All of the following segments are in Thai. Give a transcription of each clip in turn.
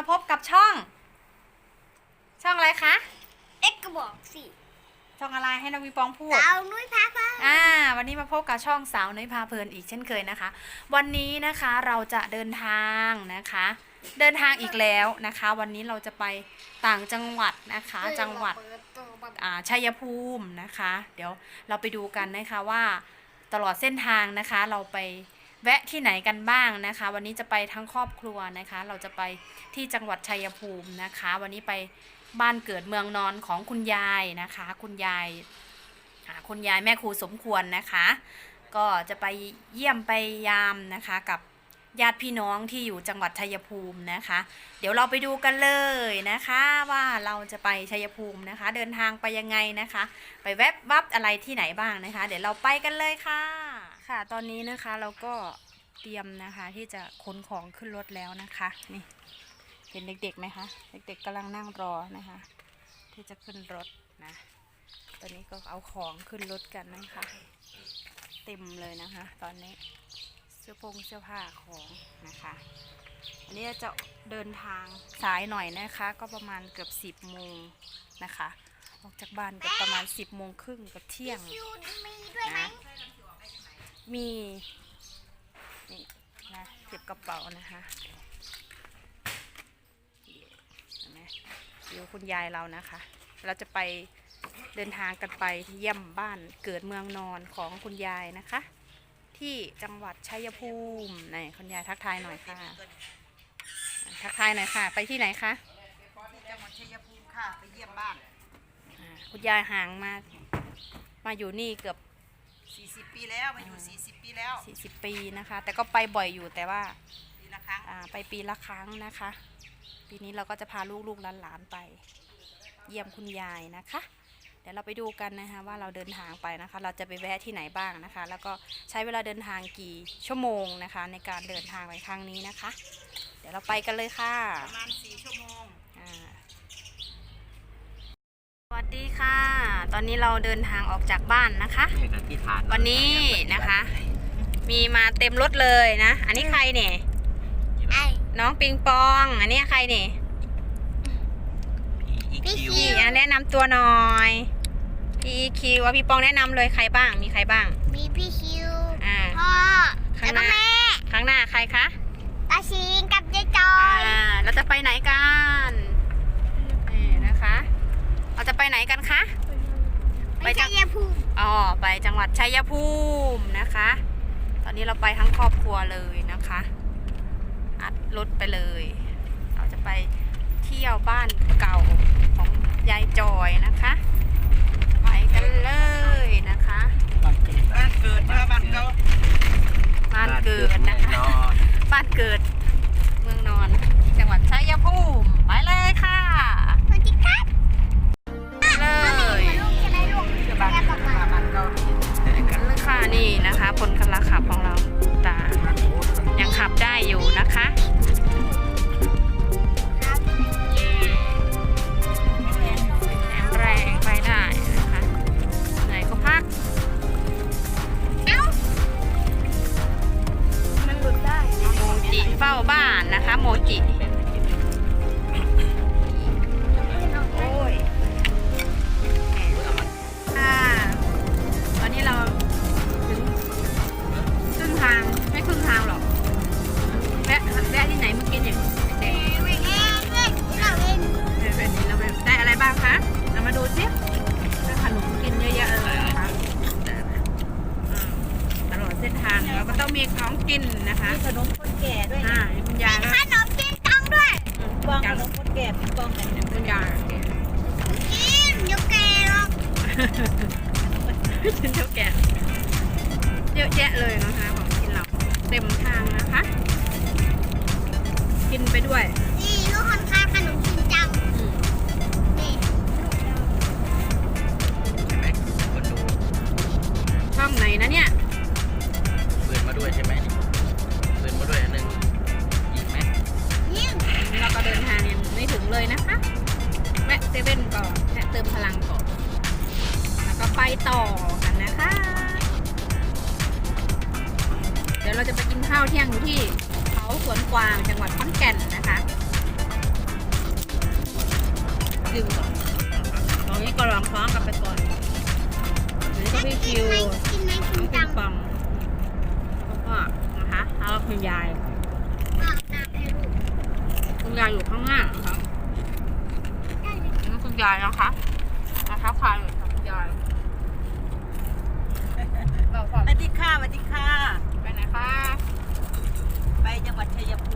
มาพบกับช่อง ช่องอะไรคะ เอ็กก็บอกสิช่องอะไรให้น้องวีปองพูด สาวนุ้ยพาพาอ่า วันนี้มาพบกับช่องสาวน้อยพาเพลินอีกเช่นเคยนะคะ วันนี้นะคะเราจะเดินทางนะคะ เดินทางอีกแล้วนะคะ วันนี้เราจะไปต่างจังหวัดนะคะ จังหวัดอ่าชัยภูมินะคะ เดี๋ยวเราไปดูกันนะคะว่าตลอดเส้นทางนะคะ เราไป แวะที่ไหนกันบ้างนะคะ วันนี้จะไปทั้งครอบครัวนะคะ เราจะไปที่จังหวัดชัยภูมินะคะ วันนี้ไปบ้านเกิดเมืองนอนของคุณยายนะคะ คุณยายคุณยายแม่ครูสมควรนะคะ ก็จะไปเยี่ยมไปยามนะคะกับญาติพี่น้องที่อยู่จังหวัดชัยภูมินะคะ เดี๋ยวเราไปดูกันเลยนะคะว่าเราจะไปชัยภูมินะคะ เดินทางไปยังไงนะคะ ไปแวบวับอะไรที่ไหนบ้างนะคะ เดี๋ยวเราไปกันเลยค่ะ ค่ะตอนนี้นะคะเราก็เตรียมนะคะที่จะขนของขึ้นรถแล้วนะคะนี่เห็นเด็กๆไหมคะเด็กๆกำลังนั่งรอนะคะ ที่จะขึ้นรถนะตอนนี้ก็เอาของขึ้นรถกันนะคะ เต็มเลยนะคะ ตอนนี้เสื้อผงเสื้อผ้าของนะคะ อันนี้จะเดินทางสายหน่อยนะคะ ก็ประมาณเกือบสิบโมงนะคะ ออกจากบ้านก็ประมาณสิบโมงครึ่งกับเที่ยงนะ มีนี่นะเก็บกระเป๋านะคะเห็นไหมอยู่คุณยายเรานะคะ เราจะไปเดินทางกันไปเยี่ยมบ้านเกิดเมืองนอนของคุณยายนะคะ ที่จังหวัดชัยภูมิไหนคุณยายทักทายหน่อยค่ะ ทักทายหน่อยค่ะ ไปที่ไหนคะที่จังหวัดชัยภูมิค่ะไปเยี่ยมบ้านอ่าคุณยายห่างมา มาอยู่นี่เกือบ 40 ปีแล้วมาอยู่ 40 ปีแล้ว40 ปีนะคะ แต่ก็ไปบ่อยอยู่แต่ว่าปีละครั้งอ่าไปปีละครั้งนะคะ ปีนี้เราก็จะพาลูกๆหลานๆไป เยี่ยมคุณยายนะคะ เดี๋ยวเราไปดูกันนะคะว่าเราเดินทางไปนะคะ เราจะไปแวะที่ไหนบ้างนะคะ แล้วก็ใช้เวลาเดินทางกี่ชั่วโมงนะคะ ในการเดินทางไปครั้งนี้นะคะ เดี๋ยวเราไปกันเลยค่ะประมาณ4ชั่วโมงอ่าสวัสดีค่ะต อนนี้เราเดินทางออกจากบ้านนะคะนี่กับที่ฐานวันนี้นะคะ มีมาเต็มรถเลยนะ อันนี้ใครเนี่ยไอ้น้องปิงปอง อันนี้ใครเนี่ยอีคิวพี่อะแนะนำตัวหน่อยพี่คิวว่าพี่ปองแนะนำเลยใครบ้าง มีใครบ้าง มีพี่คิวอ่าพ่อข้างแล้วหก็น้าแม่ข้างหน้าใครคะตาชิงกับยายจออ่ายเราจะไปไหนกันนี่นะคะ เราจะไปไหนกันคะ ไปไปจัชังยภูมิอ๋อไปจังหวัดชัยภูมินะคะ ตอนนี้เราไปทั้งครอบครัวเลยนะคะ อัดรถไปเลย เราจะไปเที่ยวบ้านเก่าของยายจอยนะคะ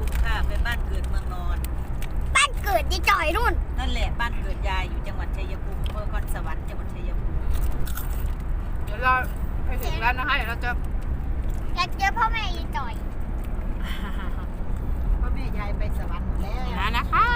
วัดชัยภูมิค่ะไปบ้านเกิดเมืองนอน บ้านเกิดยี่จ่อยรุ่น นั่นแหละบ้านเกิดยายอยู่จังหวัดชัยภูมิอำเภอคอนสวรรค์จังหวัดชัยภูมิเดี๋ยวเราไปถึงแล้วนะคะเดี๋ยวเราจะอยากเจอพ่อแม่ยี่จ่อยพ่อแม่ยายไปสวรรค์หมดแล้วแล้วนะคะ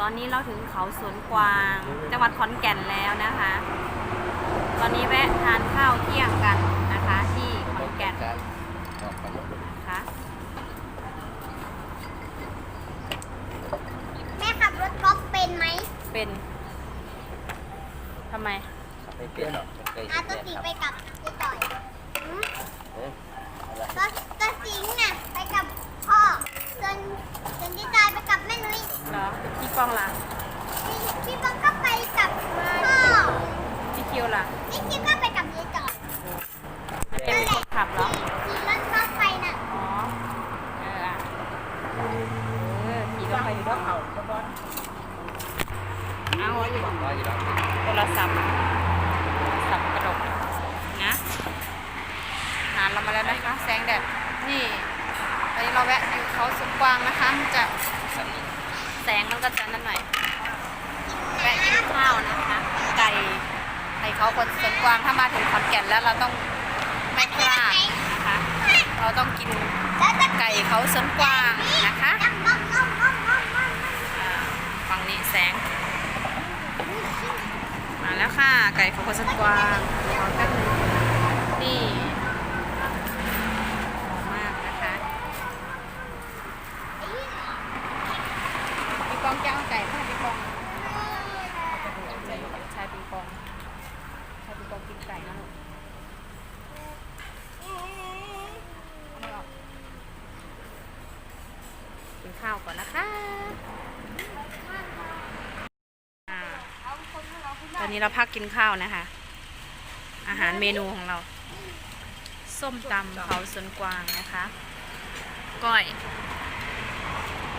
ตอนนี้เราถึงเขาสวนกวาง จังหวัดขอนแก่นแล้วนะคะ ตอนนี้แวะทานข้าวเที่ยงกันนะคะ ที่ขอนแก่นนะคะแม่ขับรถกอล์ฟเป็นไหมเป็นทำไม ไม่เปลี่ยนหรอกเคยอาเห็นตัวเนี่ยครับ ไปกับยี่จ่อยหืม เอ๊ะอะไร ตัวตัวสิงห์น่ะไปกับพ่อส่วนส่วนยี่จ่อยไปกับแม่นุ้ย เหร อพี่ปองล่ะพี่พี่บังก็ไปกับพ่อพี่คิวล่ะพี่คิมก็ไปกับยี่จ่อยเป็นคนขับเหรอขี่รถกอล์ฟไปน่ะอ๋อเอออะเออขี่รถไปอยู่ด้วยเขาเอาว่าอยู่แล้วโทรศัพท์โทรศัพท์กระดกนะนานเรามาแล้วนะคะแสงแดดนี่ตอนนี้เราแวะอยู่เขาสุดกวางนะคะมันจะสันนิษ แสงมันก็จะนั่นหน่อยแวะกินข้าวนะคะ ไก่ไก่เขาคนสวนกวางถ้ามาถึงขอนแก่นแล้วเราต้องไม่พลาดนะคะ เราต้องกินไก่เขาสวนกวางนะคะฝั่งนี้แสง มาแล้วค่ะ ไก่เขาคนสวนกวางขอแป๊บนึงนี่หอมมากนะคะพี่ปองแก้วไก่ค่ะพี่ปองชายพี่ปองชายพี่ปอง กินไก่นะลูกเอาไม่ออกกินข้าวก่อนนะคะอ่าตอนนี้เราพักกินข้าวนะคะ อาหารเมนูของเรา ส้มตำเขาสวนกวางนะคะ ก้อย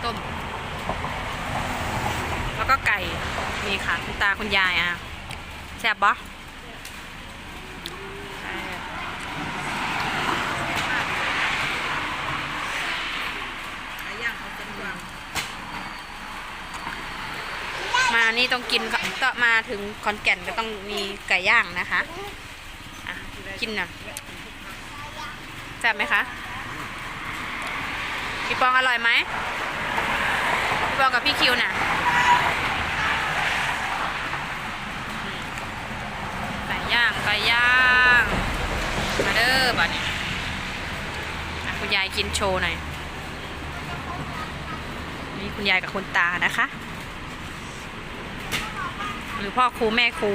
ต้ม แล้วก็ไก่ นี่ค่ะ คุณตาคุณยายอะแซ่บปะแซ่บ ไก่ย่างเขาเป็นกวาง มา นี่ต้องกินก็มาถึงขอนแก่นก็ต้องมีไก่ย่างนะคะะกินน่ะแซ่บไหมคะพี่ปองอร่อยไหมพี่ปองกับพี่คิวน่ะไก่ย่างไก่ย่างมาเด้อบัดนี้คุณยายกินโชว์หน่อยนี่คุณยายกับคุณตานะคะ รือพ่อครูแม่ครู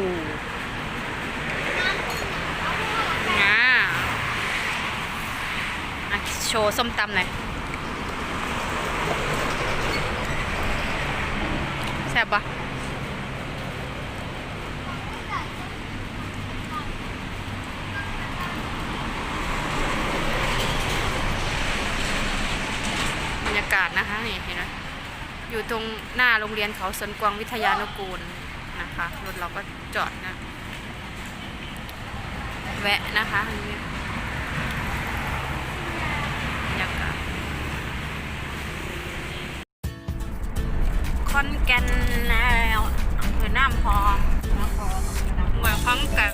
อ่าอะโชว์ส้มตำหน่อยแซ่บปะบรรยากาศนะคะนี่เห็นไหมอยู่ตรงหน้าโรงเรียนเขาสนกวางวิทยานุกูล นะคะรถเราก็จอดนะ แวะนะคะอันนี้คอนแกนแล้วอำเภอน้ำพองเมืองคอนแกน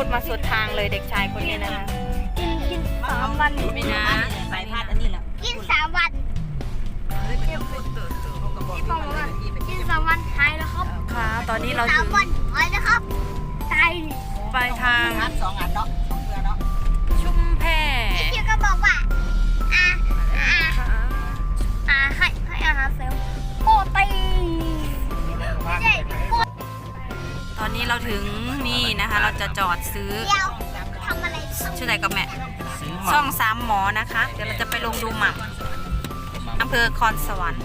พูดมาสุดทางเลยเด็กชายคนนี้นะคะ กินกินสามวันไม่นะสายพาดอันนี้แหละกินสามวันที่บอกว่ากินสามวันหายแล้วครับค่ะตอนนี้เราสาถึมงวันหายแล้วครับตายดิปลายทางอันสองอันเนาะสองเรือเนาะชุ่มแพพี่คิวก็บอกว่าอ่าอ่าอ่าให้ให้อาหารเสริมโปรตีนไม่ใช่โปรตอ นนี้เราถึงนี่นะคะ เราจะจอดซื้อเดียวทำอะไรต้องชื่ออะไรกับแม่ซื้อหช่องม่ำสามหมอนะคะ เดี๋ยวเราจะไปลงดูหม่ำอำเภอคอนสวรรค์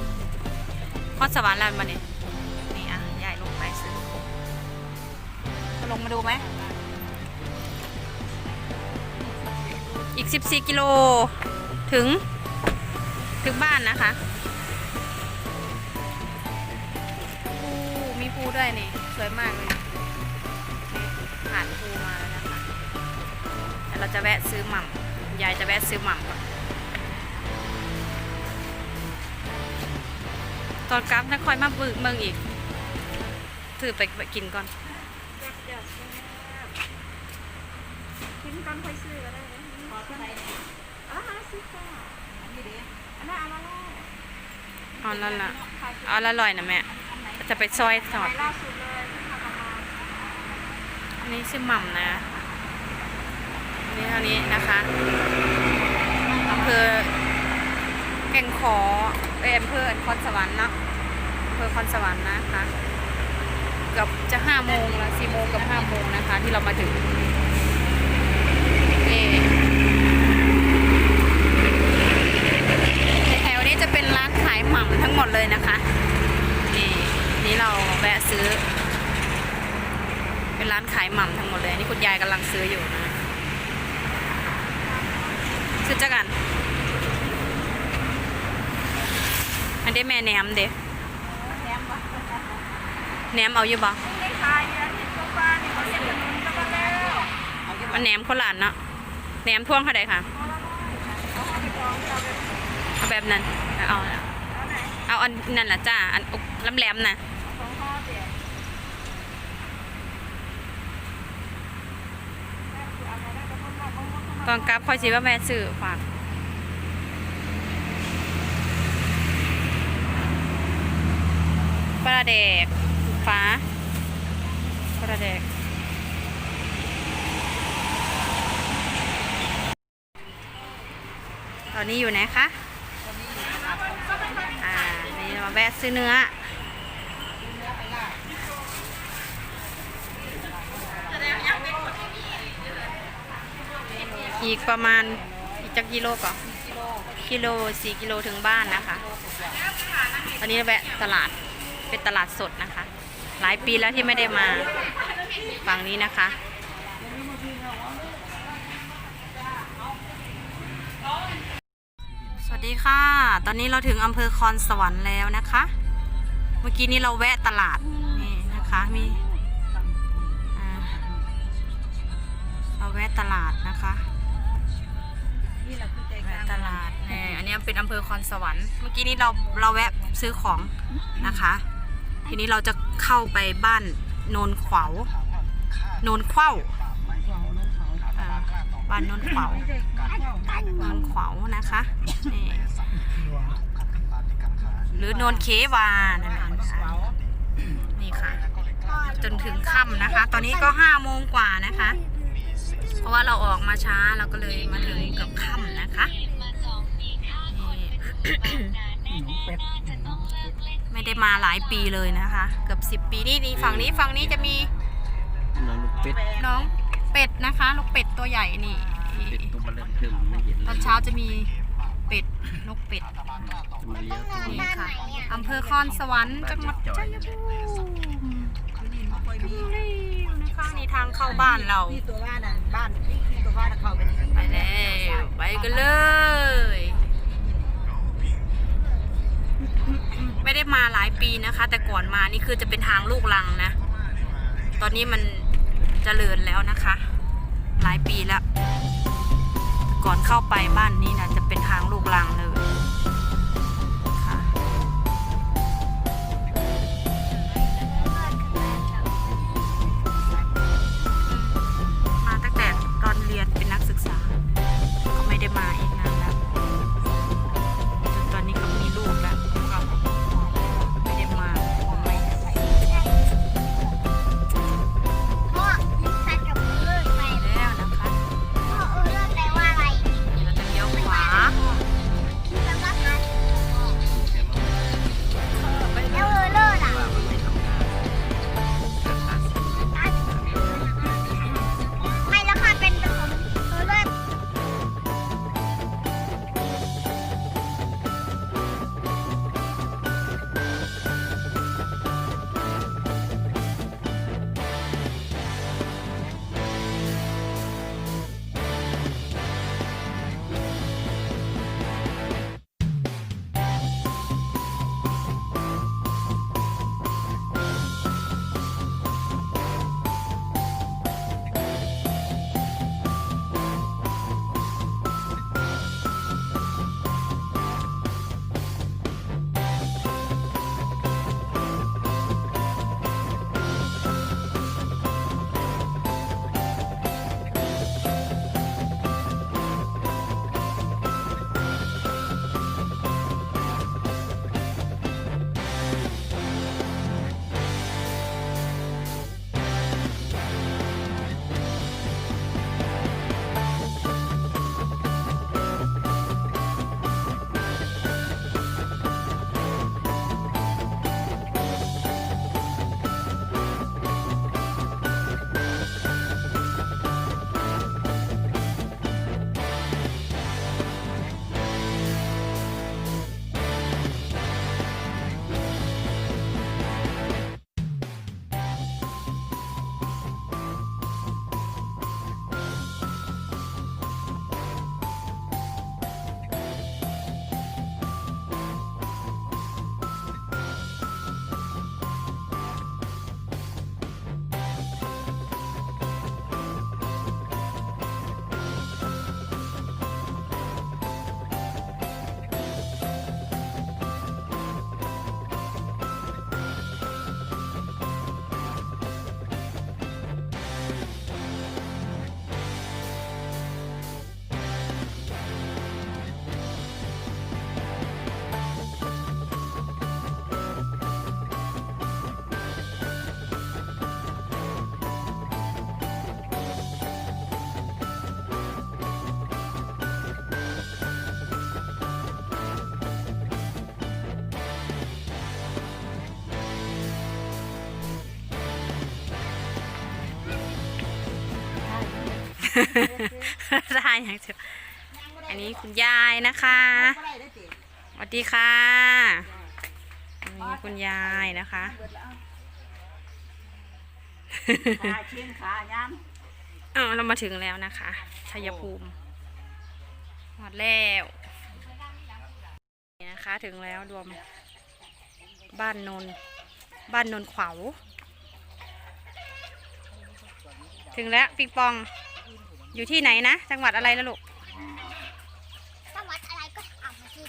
คอนสวรรค์แล้วมาเนี่ยนี่อะยายลงไปซื้อจะลงมาดูไหมอีก 14 กิโลถึงถึงบ้านนะคะภูมีภูด้วยนี่ สวยมากเลย นี่ผ่านภูมาแล้วนะคะเดี๋ยวเราจะแวะซื้อหม่ำยายจะแวะซื้อหม่ำก่อนตอนกลับถ้าคอยมาบึกเมืองอีก ถือไปไปกินก่อนกินก่อนค่อยซื้อก็ได้ขอเท่าไหร่เนี่ยอ๋อห้าสิบบาอันนี้เด้อันนั้นอามาแล้วเอาละละเอละลอยนะแม่จะไปซอยสอด ล่าสุดเลยที่ทำมา อันนี้ชื่อหม่ำนะนี่เท่านี้นะคะอำเภอแก่งขอเป็นอำเภอคอนสวรรค์นะอำเภอคอนสวรรค์นะคะ เกือบจะห้าโมงแล้วสี่โมงกับห้าโมงนะคะ ที่เรามาถึงนี่แถวนี้จะเป็นร้านขายหม่ำทั้งหมดเลยนะคะ นี่นี่เราแวะซื้อ เป็นร้านขายหม่ำทั้งหมดเลย นี่คุณยายกำลัง ซื้ออยู่นะซื้อจักกัน อันนี้แม่แหนมเด้แถมบ่แหนมเอาอยู่บ่ได้ขายเดือนที่กว่าๆนี่เขาเรียกกันก็มาแล้วเอาอยู่มันแหนมคนละอันเนาะแหนมท่วงเท่าใดค่ะ เอาแบบนั้น เอา เอาอันนั่นแหละจ้า อันลำแหลมๆนะ ตอนกลับคอยสิว่าแม่ซื้อฝากปลาแดกฟ้าปลาแดกตอนนี้อยู่ไหนคะ อ่า นี่มาแวะซื้อเนื้อ อีกประมาณอีกจักกิโลก่อนกิโลสี่กิโลถึงบ้านนะคะ ตอนนี้แวะตลาดเป็นตลาดสดนะคะ หลายปีแล้วที่ไม่ได้มาฝั่งนี้นะคะ สวัสดีค่ะ ตอนนี้เราถึงอำเภอคอนสวรรค์แล้วนะคะ เมื่อกี้นี้เราแวะตลาดนี่นะคะมีเราแวะตลาดนะคะ ตลาดนี่อันนี้เป็นอำเภอคอนสวรรค์เมื่อกี้นี้เราเราแวะซื้อของนะคะ ทีนี้เราจะเข้าไปบ้านโนนขวาวโนนเข้าอ่าบ้านโนนขวาวโนนขวาวนะคะนี่หรือโนนเควานั่นแหละนะคะนี่ค่ะ จนถึงค่ำนะคะ ตอนนี้ก็ห้าโมงกว่านะคะ เพราะว่าเราออกมาช้าเราก็เลยมาถึงเกับค่ำนะคะนี่ไม่ได้มาหลายปีเลยนะคะเกือบสิบ10ปีนี่นี่ฝั่งนี้ฝั่งนี้จะมีน้องลูกเป็ดน้องเป็ดนะคะลูกเป็ดตัวใหญ่นี่เป็ดตัวมันเริ่มถึงไม่เห็นตเลอนยเช้าจะมีเป็ดนกเป็ดจะมาเลี้ยงตัวนี่นี้ค่ะอำเภอคอนสวรรค์จังหวัดชัยภูมิ นะคะนี่ทางเข้าบ้านเรา ที่ตัวบ้านน่ะบ้านที่ตัวบ้านน่ะเข้าไปนี่ไปแล้วไปกันเลย ไม่ได้มาหลายปีนะคะ แต่ก่อนมานี่คือจะเป็นทางลูกลังนะ ตอนนี้มันเจริญแล้วนะคะ หลายปีแล้วแต่ก่อนเข้าไปบ้านนี้นะจะเป็นทางลูกลังเลย ได้อย่างเดียวอันนี้คุณยายนะคะสวัสดีค่ะอันนี้คุณยายนะคะขาเชียงขายังเออเรามาถึงแล้วนะคะชัยภูมิหมดแล้วนี่นะคะถึงแล้วรวมบ้านนนบ้านนนขวาวถึงแล้วปิงปอง อยู่ที่ไหนนะ จังหวัดอะไรแล้วลูก จังหวัดอะไรก็เอามาสิ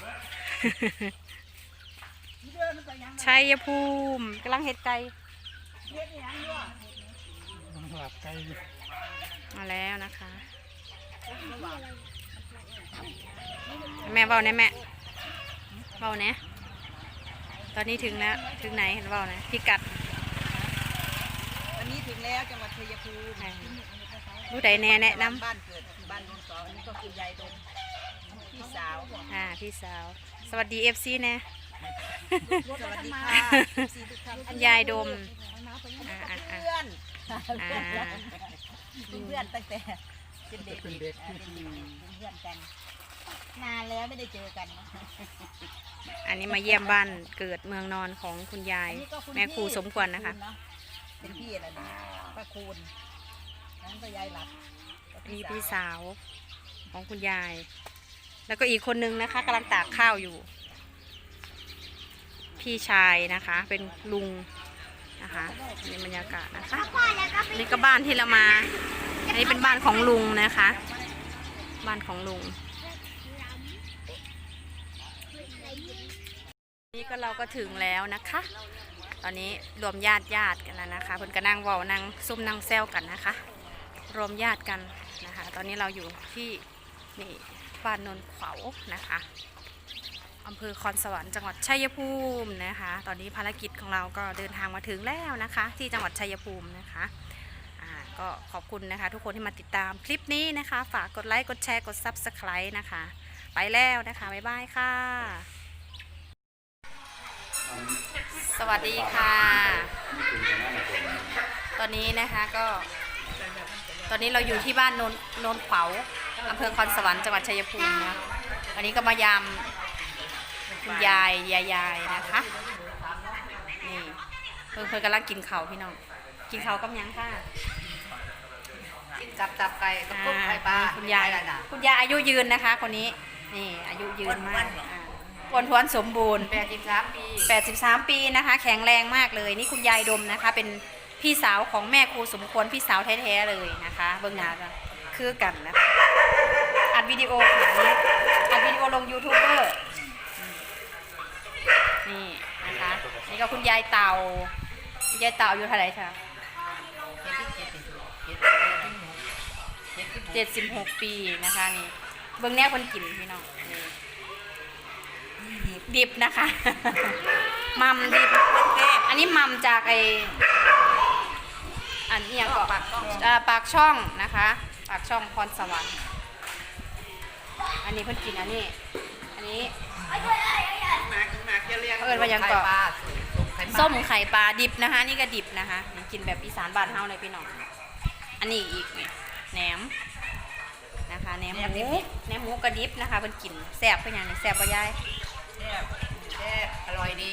เดินไปยังชัยภูมิกำลังเห็ดไก่เฮ็ดยังด้วยมาแล้วนะคะ แม่เบาเนี่ยแม่เบาเนี่ยตอนนี้ถึงแล้ว ถึงไหนเห็นเบาเนี่ยพิกัดอันนี้ถึงแล้วจังหวัดชัยภูมิอ่า ผู้ใดแน่แนะนบ้านเกิดบ้านนนท์สองอันนี้ก็คือยายดมพี่สาวำอ่าพี่สาว สวัสดีเอฟซีแน่สวัสดีค่ะสี่ทุกท่านคุณยายดมอ่าอ่าอ่าเพื่อนอ่าเป็นเพื่อนตั้งแต่เป็นเด็กเป็นเด็กเป็นเพื่อนกันนานแล้วไม่ได้เจอกันอันนี้มาเยี่ยมบ้านเกิดเมืองนอนของคุณยาย อันนี้ก็ณแม่ครูพี่สมควรนะคะเป็นพี่อะไรนะป้าคูณ นั้นก็ยายหลับก็นี่พี่สาวของคุณยาย แล้วก็อีกคนนึงนะคะกำลังตากข้าวอยู่ พี่ชายนะคะ เป็นลุงนะคะนี่บรรยากาศนะคะพ่อแล้วก็ไปนี่ก็บ้านที่เรามา อันนี้เป็นบ้านของลุงนะคะ บ้านของลุง นี่ก็เราก็ถึงแล้วนะคะ ตอนนี้รวมญาติญาติกันแล้วนะคะเพิ่นก็นั่งเว้านั่งซุ่มนั่งแซวกันนะคะ รวมญาติกันนะคะ ตอนนี้เราอยู่ที่นี่บ้านนนขวาวนะคะอำเภอคอนสวรรค์จังหวัดชัยภูมินะคะ ตอนนี้ภารกิจของเราก็เดินทางมาถึงแล้วนะคะ ที่จังหวัดชัยภูมินะคะก็ขอบคุณนะคะ ทุกคนที่มาติดตามคลิปนี้นะคะ ฝากกดไลค์ กดแชร์ กด Subscribe นะคะ ไปแล้วนะคะ บ๊ายบายค่ะ สวัสดีค่ะ ตอนนี้นะคะก็ อนนี้เราอยู่ที่บ้านโนนโนนขวาวอำเภอคอนสวรรค์จังหวัดชัยภูมินะวันนี้ก็มายามคุณยายยายยายนะคะนี่เพิ่งเพิ่งกำลังกินข้าวพี่น้อง กินข้าวกับหยังค่ะจับจับไก่กับกุ๊กอ่าไก่ปลาคุณยายอะไรนะคุณยายอายุยืนนะคะ คนนี้นี่อายุยืนมากอ่าอ้วนท้วนสมบูรณ์แปดสิบสามปี 83 ปีนะคะ แข็งแรงมากเลย นี่คุณยายดมนะคะ เป็น พี่สาวของแม่ครูสมควรพี่สาวแท้ๆเลยนะคะ เบื้องหน้าก็คือกันนะคะอัดวิดีโอขนาดนี้อัดวิดีโอลงยูทูบเบอร์นี่นะคะนี่ก็คุณยายเต่าคุณยายเต่าอายู่เท่าไหร่คะ76ปีนะคะนี่เบื้องแน่คนกินพี่น้องดิบนะคะมัมดิบอันนี้มัมจากไอ อันนี้ยังก็ปากช่องปากช่องนะคะ ปากช่องพรสวรรค์อันนี้เพิ่นกินอันนี้ อันนี้หนักหนักจะเรียกเอิ้นว่ายังเกาะไข่ปลาส้มไข่ปลาดิบนะคะ นี่ก็ดิบนะคะนี่กินแบบอีสานบ้านเฮาเลยพี่น้องอันนี้อีกนี่แหนมนะคะแหนมหมูแหนมหมูกระดิบนะคะเพิ่นกินแซ่บเป็นอย่างนี้แซ่บบ่ยายแซ่บแซ่บอร่อยดี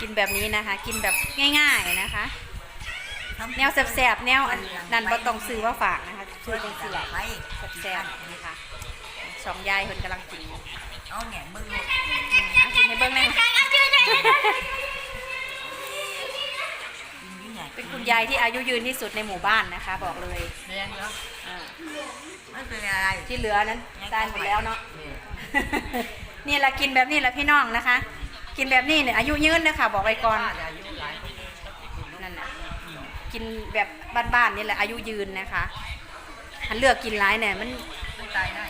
กินแบบนี้นะคะ กินแบบง่ายๆนะคะ แนวแสบๆแนวอันนั้นบ่ต้องซื้อว่าฝากนะคะซื้อจังซี่แหละไม่แซ่บๆนะคะสองยายเพิ่นกำลังกินอยู่เอาแหนมมึงหมดอะกินให้เบิ่งแน่เป็นคุณยายที่อายุยืนที่สุดในหมู่บ้านนะคะ บอกเลยเรียนเนาะอ่าไม่เป็นอะไรที่เหลือนั้นตายหมดแล้วเนาะนี่แหละกินแบบนี้แหละพี่น้องนะคะ กินแบบนี้เนี่ยอายุยืนนะคะบอกไว้ก่อนป้าจะอายุหลายปีนั่นแหละกินแบบบ้านๆนี่แหละอายุยืนนะคะหันเลือกกินร้ายเนี่ยมันไม่ตายได้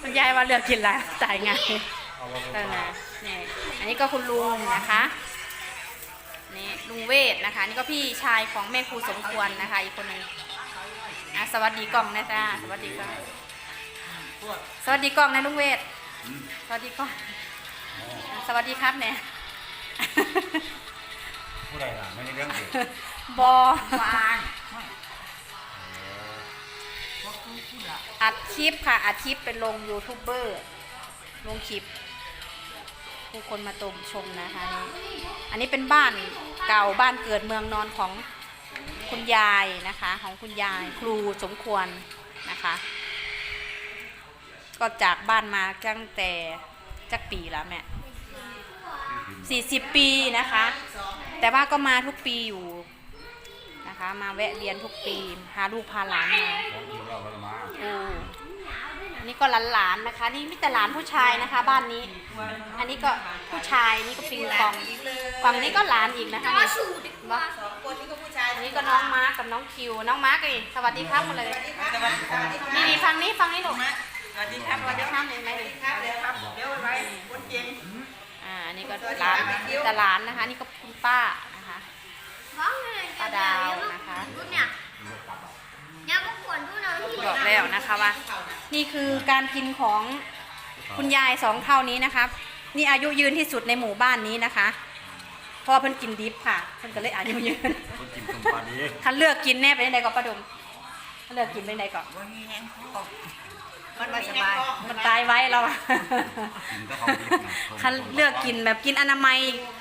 คุณยายว่าเลือกกินร้ายตายไงนั่นนะนี่อันนี้ก็คุณลุงนะคะนี่ลุงเวทนะคะนี่ก็พี่ชายของแม่ครูสมควรนะคะ อีกคนหนึงอะสวัสดีกล้องนะจ๊ะสวัสดีกล้องสวัสดีกล้องนะลุงเวท สวัสดีกล้องสวัสดีครับเนี่ยผู้ใดล่ะไม่ได้เรื่องเด็กบอวางอัดคลิปค่ะอัดคลิปเป็นลงยูทูบเบอร์ลงคลิป ผู้คนมาตมชมนะคะนี่อันนี้เป็นบ้านเก่าบ้านเกิดเมืองนอนของคุณยายนะคะ ของคุณยายครูสมควรนะคะ ก็จากบ้านมาตั้งแต่จักปีแล้วแม่สี่สิบปีนะคะ แต่ว่าก็มาทุกปีอยู่นะคะ มาแวะเรียนทุกปีพาลูกพาหลานมาของกินเราไปมาโอ้อันนี้ก็หลานๆนะคะ นี่มีแต่หลานผู้ชายนะคะ บ้านนี้ อันนี้ก็ผู้ชายนี่ก็ปิงปองฝั่งนี้ก็หลานอีกนะคะก็นี่สูดดีกว่าสองคนนี้ก็ผู้ชายอันนี้ก็น้องมาร์กกับน้องคิว น้องมาร์กนี่สวัสดีครับหมดเลยสวัสดีครับสวัสดีครับนี่นี่ฟังนี้ฟังนี้หนูส วัสดีครับสวัสดีครับเห็นไหมนี่ครับเดี๋ยวครับเดี๋ยวไปคนเก่งอ่าอันนี้ก็หลานแต่หลานนะคะ นี่ก็คุณป้านะคะร้องเลยป้าดาวนะคะรุ่นเนี่ยอย่าประกวดรุ่นเราที่บอกแล้วนะคะว่า นี่คือการกินของคุณยายสองเท่านี้นะคะ นี่อายุยืนที่สุดในหมู่บ้านนี้นะคะเพราะว่อเพิ่นกินดิฟค่ะเพิ่นก็เลยอายุยืนคนกินสมปาดีท่านเลือกกินแน่ไปไหนก่อนป้าดมท่านเลือกกินไปไหนก่อน วันนี้แห้งมันไม่สบาย มันตายไว้แล้วอะกินก็ของดีนะท่านเลือกกินแบบกินอนามัย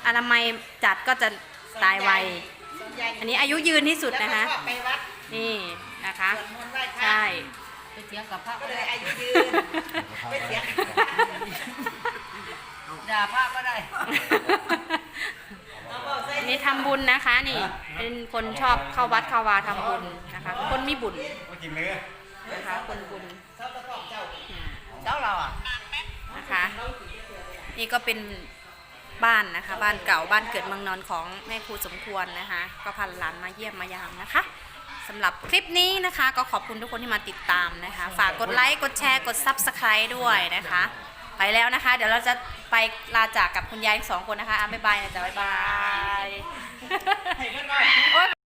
อนามัยจัดก็จะตายไวอันนี้อายุยืนที่สุดนะคะ แล้วก็ไปวัดนี่นะคะ สวดมนต์ไหว้พระใช่ ไปเสียงกับพระก็เลยอายุยืนไปเสียงด่าพระก็ได้อันนี้ทำบุญนะคะนี่ เป็นคนชอบเข้าวัดเข้าวาทำบุญนะคะ คนมีบุญก็กินเนื้อนะคะ คนบุญ เจ้าเราอะนะคะนี่ก็เป็นบ้านนะคะ บ้านเก่าบ้านเกิดเมืองนอนของแม่ครูสมควรนะคะ ก็พาหลานมาเยี่ยมมายามนะคะสำหรับคลิปนี้นะคะ ก็ขอบคุณทุกคนที่มาติดตามนะคะ ฝากกดไลค์กดแชร์กด Subscribe ด้วยนะคะ ไปแล้วนะคะ เดี๋ยวเราจะไปลาจากกับคุณยายทั้งสองคนนะคะอะบ๊ายบายนะจ๊ะบ๊ายบายให้กันหน่อย